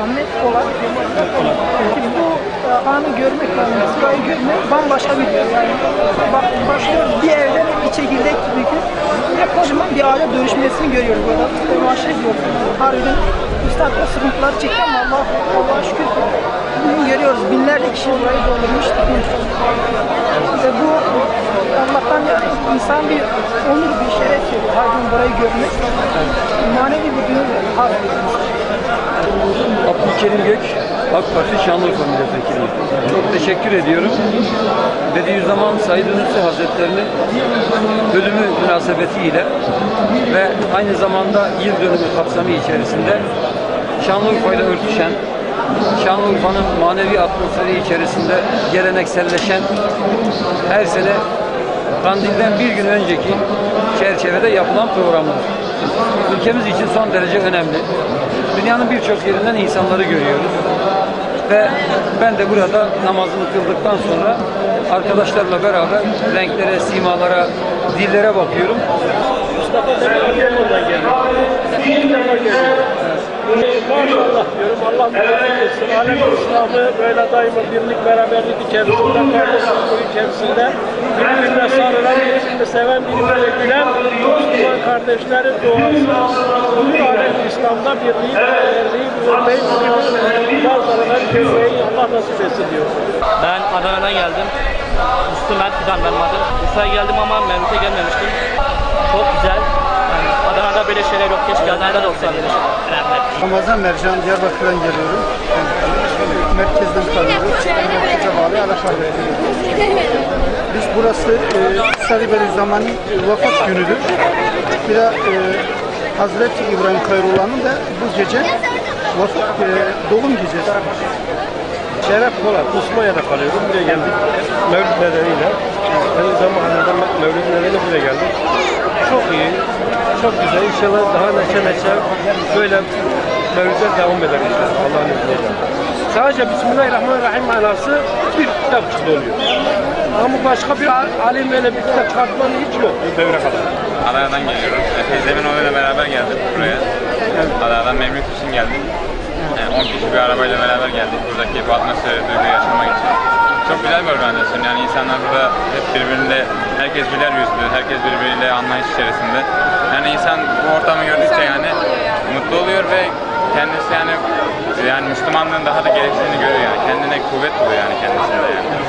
Polat. Şimdi bu e, anı görmek, yani sırayı görmek bambaşka bir şey. Yani bak, başlıyoruz bir evden bir çekirdek gibi ki ve kocaman bir aile dönüşmesini görüyoruz burada. Maaşı diyoruz. Harbiden Üstad o sıkıntıları çekti ama Allah, Allah'a şükür bugün görüyoruz. Binlerce kişi burayı doldurmuş. Ve bu Allah'tan insan bir onur, bir şeref veriyor. Gün burayı görmek. Manevi bir duygu harbiden. Abdülkerim Gök, AK Parti Şanlıurfa Milletvekili. Çok teşekkür ediyorum. Bediüzzaman Said Nursi Hazretleri'nin ölümü münasebetiyle ve aynı zamanda yıl dönümü kapsamı içerisinde Şanlıurfa ile örtüşen, Şanlıurfa'nın manevi atmosferi içerisinde gelenekselleşen her sene Kandil'den bir gün önceki çerçevede yapılan programlar. Ülkemiz için son derece önemli. Dünyanın birçok yerinden insanları görüyoruz. Ve ben de burada namazımı kıldıktan sonra arkadaşlarla beraber renklere, simalara, dillere bakıyorum. Mustafa defa geliyor. Maşallah diyorum. Allah mübarek etsin. Alem İslam'ı böyle daima birlik, beraberlik içerisinde, kardeşlik içerisinde birbirine sarılan, birbirini seven, birbirine gülen Müslüman kardeşlerin duası. Alem İslam'da birliği, beraberliği, güzelliği, birbirine manzaralar görmeyi Allah nasip etsin diyor. Ben Adana'dan geldim. Müslüm Mert Fidan benim adım. Urfa'ya geldim ama Mevlüt'e gelmemiştim. Çok güzel. Yani Adana'da böyle şeyler yok. Keşke Adana'da da olsa diye düşünüyorum. Ramazan Mercan Diyarbakır'dan geliyorum. Merkezden tanıyoruz. Merkeze bağlı Alakar'da Biz burası e, Sadi Bediüzzaman'ın vefat günüdür. Bir de e, Hazreti İbrahim Hayrullah'ın da bu gece vefat, e, doğum gecesi. Şeref Polat, Osmanya'da kalıyorum. Buraya geldik. Mevlüt nedeniyle. Benim zamanında Mevlüt nedeniyle buraya geldik. Çok iyi. Çok güzel. İnşallah daha neşe neşe böyle Mevlütler devam eder inşallah. Allah'ın izniyle. Sadece Bismillahirrahmanirrahim manası bir kitapçıkta oluyor. Ama başka bir alim öyle bir kitap çıkartmanın hiç yok devre kadar. Adana'dan geliyorum. Teyzemin oğluyla beraber geldik buraya. Adana'dan Memlük için geldik. Yani 10 kişi bir arabayla beraber geldik. Buradaki bu atmosferi, duyguyu yaşamak için. Çok güzel bir organizasyon. Yani insanlar burada hep birbirinde, herkes güler yüzlü, herkes birbiriyle anlayış içerisinde. Yani insan bu ortamı gördükçe yani mutlu oluyor ve kendisi yani yani Müslümanlığın daha da gerektiğini görüyor yani. Kendine kuvvet buluyor yani kendisinde yani.